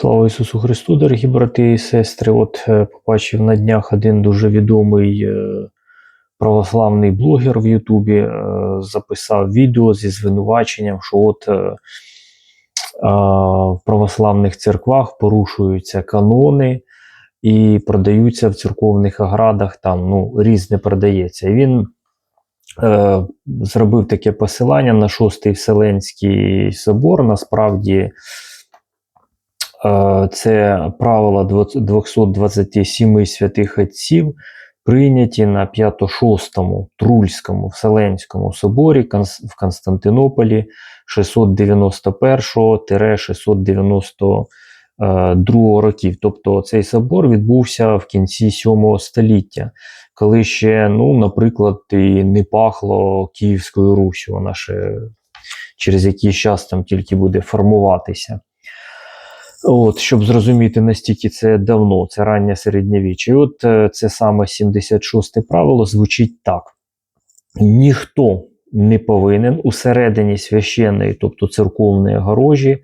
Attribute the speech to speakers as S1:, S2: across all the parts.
S1: Слава Ісусу Христу, дорогі брати і сестри. От е, побачив на днях один дуже відомий е, православний блогер в Ютубі е, записав відео зі звинуваченням, що от в православних церквах порушуються канони і продаються в церковних оградах, там ну, різне продається. І він е, зробив таке посилання на Шостий Вселенський собор. Насправді. Е, Це правила 20 227 святих отців, прийняті на 5-6 Трульському Вселенському соборі в Константинополі 691-692 років. Тобто цей собор відбувся в кінці 7 століття, коли ще, ну, наприклад, і не пахло Київською Русю, вона ще через якийсь час там тільки буде формуватися. От, щоб зрозуміти, настільки це давно, це раннє середньовіччя. І от е, це саме 76 правило звучить так: ніхто не повинен усередині священної, тобто церковної огорожі,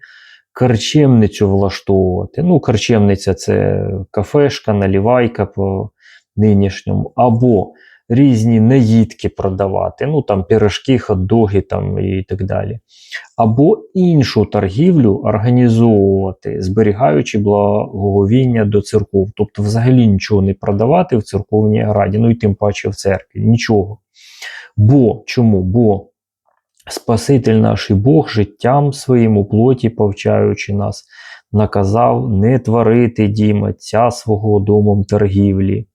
S1: карчемницю влаштовувати. Ну, карчемниця це кафешка, налівайка по нинішньому, або різні наїдки продавати, ну там пірожки, хот-доги там і так далі або іншу торгівлю організовувати, зберігаючи благоговіння до церков. Тобто, взагалі нічого не продавати в церковній граді, ну і тим паче в церкві. Нічого. Бо чому? Бо Спаситель наш Бог життям своїм у плоті, повчаючи нас, наказав не творити дім отця свого домом торгівлі.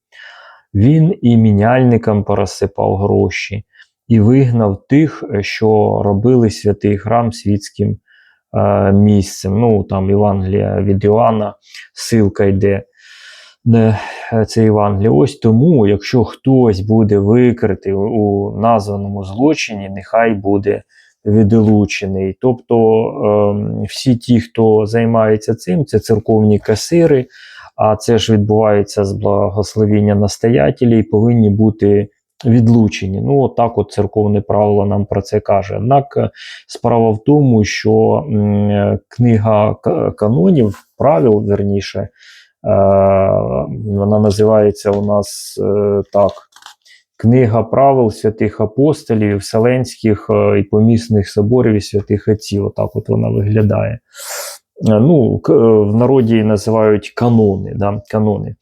S1: Він і міняльникам порозсипав гроші, і вигнав тих, е, що робили святий храм світським е, місцем. Ну, там Євангелія від Іоанна, ссылка йде на е, це Євангеліє. Ось тому, якщо хтось буде викритий у названому злочині, нехай буде відлучений. Тобто е, всі ті, хто займається цим, це церковні касири, а це ж відбувається з благословіння настоятелів, повинні бути відлучені. Ну, от от церковне правило нам про це каже. Однак е, справа в тому, що книга канонів, правил, верніше, е, вона називається у нас е, так. Книга правил святих апостолів, Вселенських і помісних соборів і святих отців. Отак от вона виглядає. Е, Ну, е, в народі називають канони. Да? канони.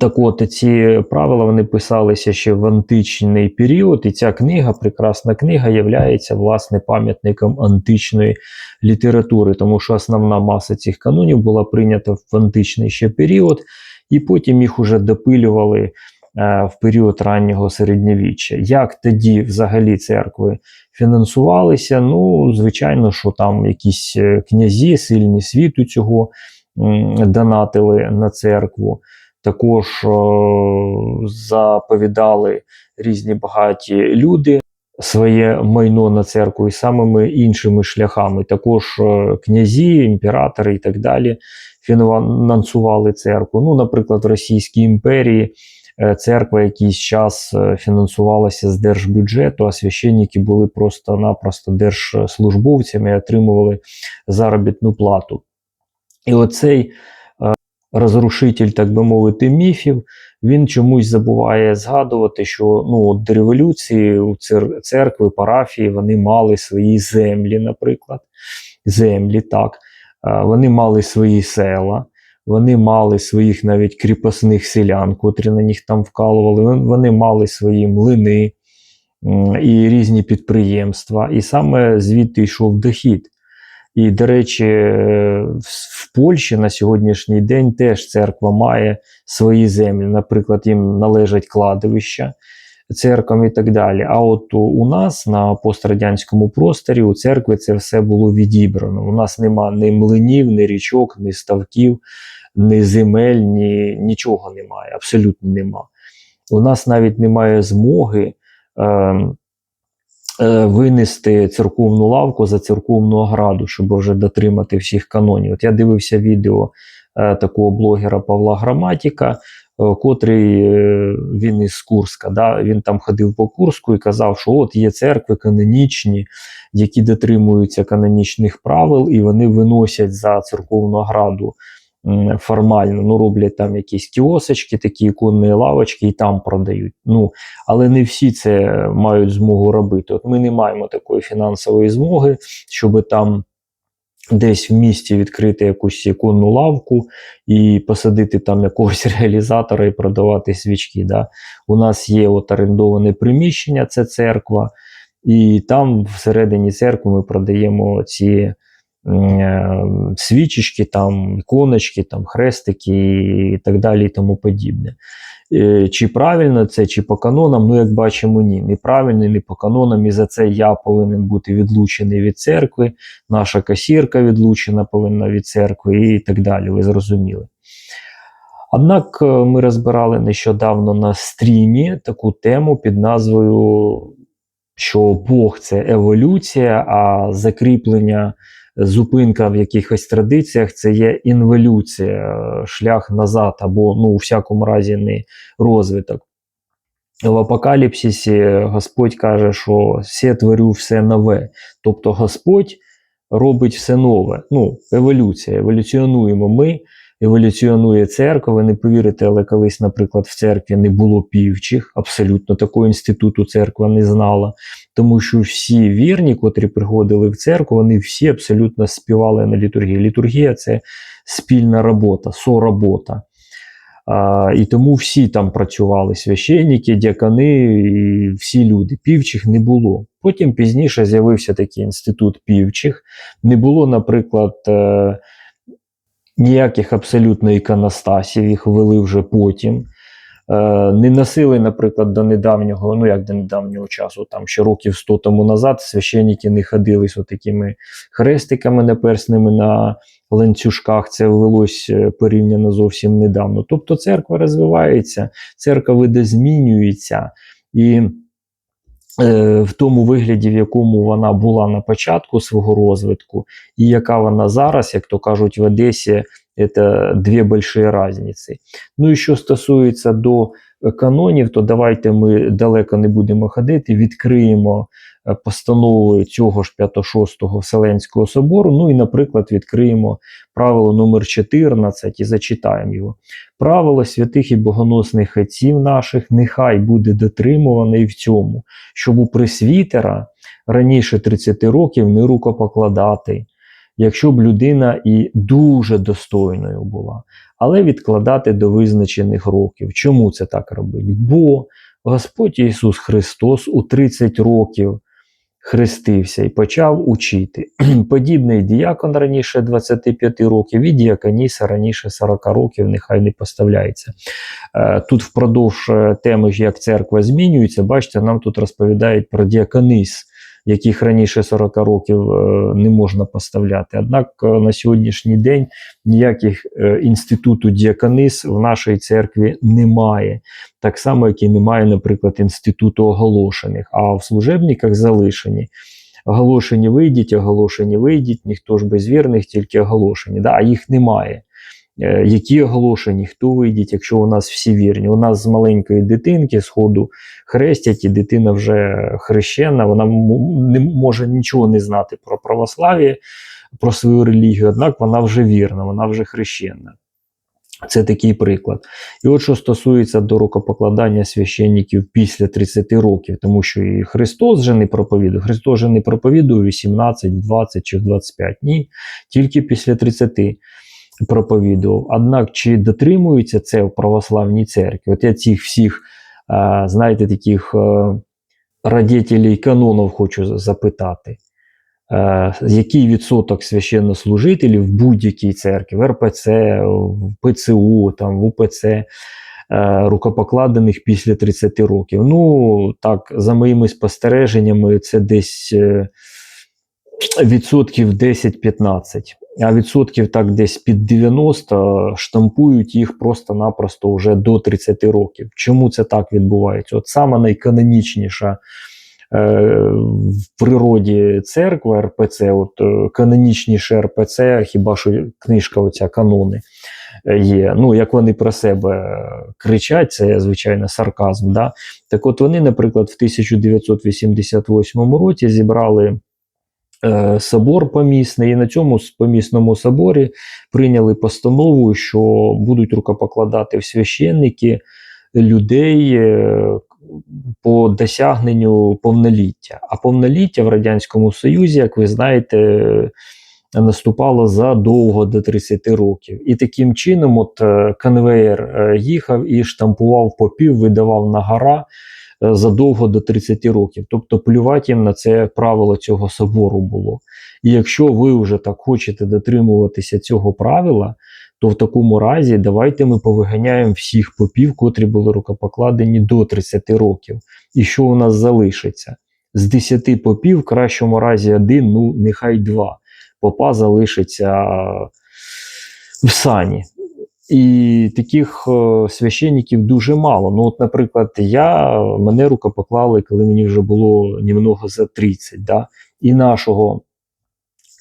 S1: Так от ці правила вони писалися ще в античний період, і ця книга, прекрасна книга, є власне пам'ятником античної літератури, тому що основна маса цих канонів була прийнята в античний ще період, і потім їх уже допилювали в період раннього середньовіччя. Як тоді взагалі церкви фінансувалися? Ну, звичайно, що там якісь е, князі, сильні світу цього донатили на церкву також е, заповідали різні багаті люди своє майно на церкву і самими іншими шляхами. Також е, князі, імператори і так далі фінансували церкву. Ну, наприклад, в Російській імперії е, церква якийсь час е, фінансувалася з держбюджету, а священники були просто-напросто держслужбовцями і отримували заробітну плату. І оцей розрушитель, так би мовити, міфів, він чомусь забуває згадувати, що ну, от до революції у цер- церкви, парафії вони мали свої землі, наприклад. Землі, так. Е, Вони мали свої села, вони мали своїх навіть кріпосних селян, котрі на них там вкалували, вони мали свої млини і різні підприємства. І саме звідти йшов дохід. І, до речі, е, в в Польщі на сьогоднішній день теж церква має свої землі. Наприклад, їм належать кладовища церквам і так далі. А от у- нас на пострадянському просторі у церкви це все було відібрано. У нас нема ні млинів, ні річок, ні ставків, ні земель, ні нічого немає. Абсолютно нема. У нас навіть немає змоги. ем, е, винести церковну лавку за церковну ограду, щоб вже дотримати всіх канонів. От я дивився відео е, такого блогера Павла Граматіка. Котрий е, він із Курська. Да? Він там ходив по Курську і казав, що от є церкви канонічні, які дотримуються канонічних правил, і вони виносять за церковну граду формально, ну роблять там якісь кіосочки, такі іконні лавочки, і там продають. Ну, але не всі це мають змогу робити. От ми не маємо такої фінансової змоги, щоб там десь в місті відкрити якусь іконну лавку і посадити там якогось реалізатора і продавати свічки. Да? У нас є от орендоване приміщення, це церква, і там всередині церкви ми продаємо ці свічечки, там, іконочки, там, хрестики і так далі і тому подібне. Е, Чи правильно це, чи по канонам, ну як бачимо, ні. Не по канонам, і за це я повинен бути відлучений від церкви, наша касірка відлучена повинна від церкви і так далі. Ви зрозуміли. Однак е, ми розбирали нещодавно на стрімі таку тему під назвою, що Бог це еволюція, а закріплення, зупинка в якихось традиціях це є інволюція, шлях назад, або, ну, у всякому разі, не розвиток. В апокаліпсисі Господь каже, що все творю все нове. Тобто Господь робить все нове. Ну, еволюція. Еволюціонуємо ми, еволюціонує церква. Ви не повірите, але колись, наприклад, в церкві не було півчих. Абсолютно такого інституту церква не знала. Тому що всі вірні, котрі приходили в церкву, вони всі абсолютно співали на літургії. Літургія це спільна робота, соробота. А, і тому всі там працювали священники, дякани, і всі люди. Півчих не було. Потім пізніше з'явився такий інститут півчих. Не було, наприклад, е, ніяких абсолютно іконостасів, їх ввели вже потім. Е, не носили, наприклад, до недавнього, ну як до недавнього часу, там ще років 100 тому назад, священники не ходили з такими хрестиками наперсними на ланцюжках. Це ввелось е, порівняно зовсім недавно. Тобто церква розвивається, церква видозмінюється. І в тому вигляді, в якому вона була на початку свого розвитку, і яка вона зараз, як то кажуть, в Одесі, це дві великі різниці. Ну і що стосується до канонів, то давайте ми далеко не будемо ходити, відкриємо е, постанови цього ж 5-6 Вселенського собору. Ну і, наприклад, відкриємо правило номер 14 і зачитаємо його. Правило святих і богоносних отців наших нехай буде дотримуване в цьому, щоб у пресвітера раніше 30 років не рукопокладати якщо б людина і дуже достойною була, але відкладати до визначених років. Чому це так робить? Бо Господь Ісус Христос у 30 років хрестився і почав учити. Подібний діякон раніше 25 років, і діаконіса раніше 40 років, нехай не поставляється. Е, тут впродовж е, теми, як церква змінюється, бачите, нам тут розповідають про діаконис яких раніше 40 років е, не можна поставляти. Однак е, на сьогоднішній день ніяких е, інституту діаконис в нашій церкві немає. Так само, як і немає, наприклад, інституту оголошених, а в служебниках залишені. Оголошені вийдіть, оголошені вийдіть, ніхто ж без вірних, тільки оголошені. Да, А їх немає. Е, які оголошені, хто вийдіть, якщо у нас всі вірні. У нас з маленької дитинки сходу хрестять, і дитина вже хрещена, вона не може нічого не знати про православ'я, про свою релігію, однак вона вже вірна, вона вже хрещена. Це такий приклад. І от що стосується до рукопокладання священників після 30 років, тому що і Христос же не проповідує. Христос же не проповідує 18, 20 чи 25. Ні, тільки після 30 проповідував. Однак, чи дотримуються це в православній церкві? От я цих всіх, знаєте, таких радітелів канонів хочу запитати. Який відсоток священнослужителів в будь-якій церкві, в РПЦ, в ПЦУ, там, в УПЦ, рукопокладених після 30 років? Ну, так, за моїми спостереженнями, це десь е, відсотків 10-15 а відсотків так десь під 90 штампують їх просто-напросто вже до 30 років. Чому це так відбувається? От сама найканонічніша в природі церкви РПЦ, от е, канонічніше РПЦ, хіба що книжка оця канони е, є. Ну, як вони про себе кричать, це звичайно сарказм. Да? Так от вони, наприклад, в 1988 році зібрали е, собор помісний, і на цьому помісному соборі прийняли постанову, що будуть рукопокладати в священники людей е, по досягненню повноліття. А повноліття в Радянському Союзі, як ви знаєте, е, наступало задовго до 30 років. І таким чином, от е, конвеєр е, їхав і штампував попів, видавав на гора е, задовго до 30 років. Тобто плювати їм на це правило цього собору було. І якщо ви вже так хочете дотримуватися цього правила, то в такому разі давайте ми повиганяємо всіх попів, котрі були рукопокладені до 30 років. І що у нас залишиться? З 10 попів, в кращому разі один, ну нехай два. Попа залишиться в сані. І таких е, священників дуже мало. Ну, от, наприклад, я мене рукопоклали, коли мені вже було німного за 30. Да? І нашого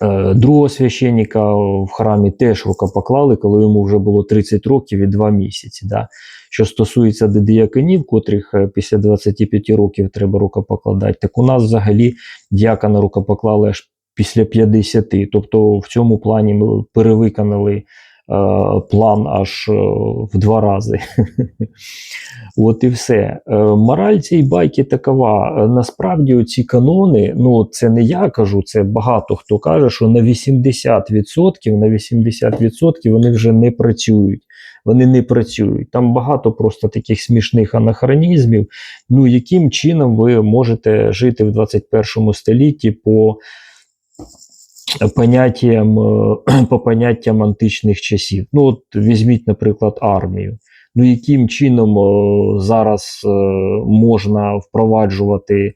S1: е, другого священника в храмі теж рукопоклали, коли йому вже було 30 років і 2 місяці. Да? Що стосується діяконів, котрих е, після 25 років треба рукопокладати, так у нас взагалі діакона рукопоклали аж після 50. Тобто в цьому плані ми перевиконали план аж е, в два рази. От і все. Е, мораль цієї байки такова. Е, Насправді ці канони, ну це не я кажу, це багато хто каже, що на 80%, на 80% вони вже не працюють. Вони не працюють. Там багато просто таких смішних анахронізмів. Ну, яким чином ви можете жити в 21 столітті по поняттям, е, по поняттям античних часів? Ну, от візьміть, наприклад, армію. Ну, яким чином е, зараз е, можна впроваджувати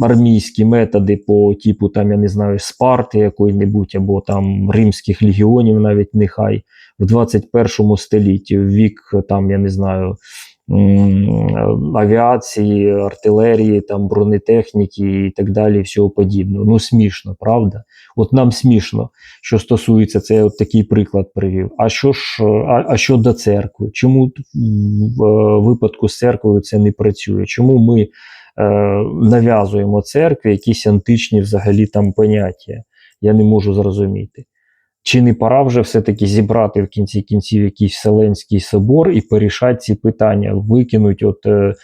S1: армійські методи по типу, там, я не знаю, Спарти якої-небудь, або там римських легіонів, навіть нехай в 21 столітті, в вік там, я не знаю, авіації, артилерії, там, бронетехніки і так далі, і всього подібного. Ну, смішно, правда? От нам смішно, що стосується, це я от такий приклад привів. А що ж, а, а щодо церкви? Чому в е, випадку з церквою це не працює? Чому ми е, нав'язуємо церкві якісь античні взагалі там поняття? Я не можу зрозуміти. Чи не пора вже все-таки зібрати в кінці кінців якийсь Вселенський собор і порішати ці питання, викинуть от е,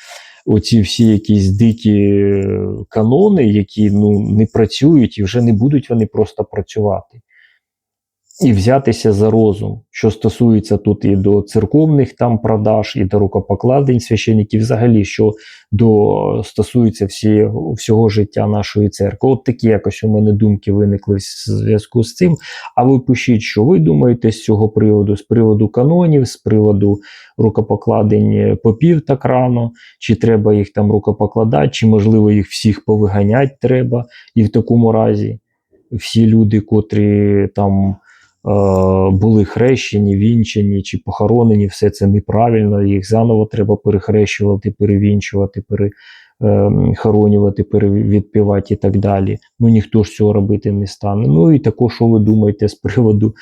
S1: оці всі якісь дикі е, канони, які ну, не працюють і вже не будуть вони просто працювати. І взятися за розум, що стосується тут і до церковних там продаж, і до рукопокладень священиків, взагалі, що до стосується всі, всього життя нашої церкви. От такі якось у мене думки виникли в зв'язку з цим. А ви пишіть, що ви думаєте з цього приводу, з приводу канонів, з приводу рукопокладень попів так рано, чи треба їх там рукопокладати, чи можливо їх всіх повиганяти треба. І в такому разі всі люди, котрі там. Е, Були хрещені, вінчені чи похоронені, все це неправильно. Їх заново треба перехрещувати, перевінчувати, перехоронювати, перевідпівати і так далі. Ну ніхто ж цього робити не стане. Ну і також, що ви думаєте з приводу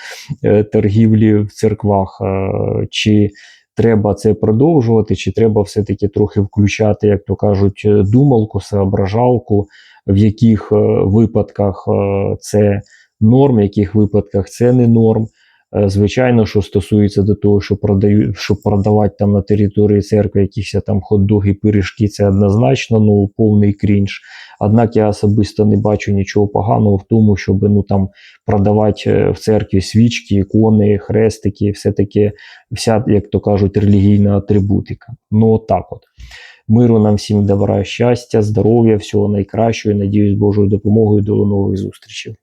S1: е, торгівлі в церквах? Е, чи треба це продовжувати, чи треба все-таки трохи включати, як то кажуть, е, думалку, соображалку, в яких е, випадках е, це норм, в яких випадках це не норм. Е, Звичайно, що стосується до того, що продають, щоб продавати там на території церкви якісь там хот-доги, пиріжки, це однозначно ну, повний крінж. Однак я особисто не бачу нічого поганого в тому, щоб ну там продавати е, в церкві свічки, ікони, хрестики, все таке, вся, як то кажуть, релігійна атрибутика. Ну, от так от. Миру нам всім добра, щастя, здоров'я, всього найкращого. і Надіюсь, Божою допомогою до нових зустрічей.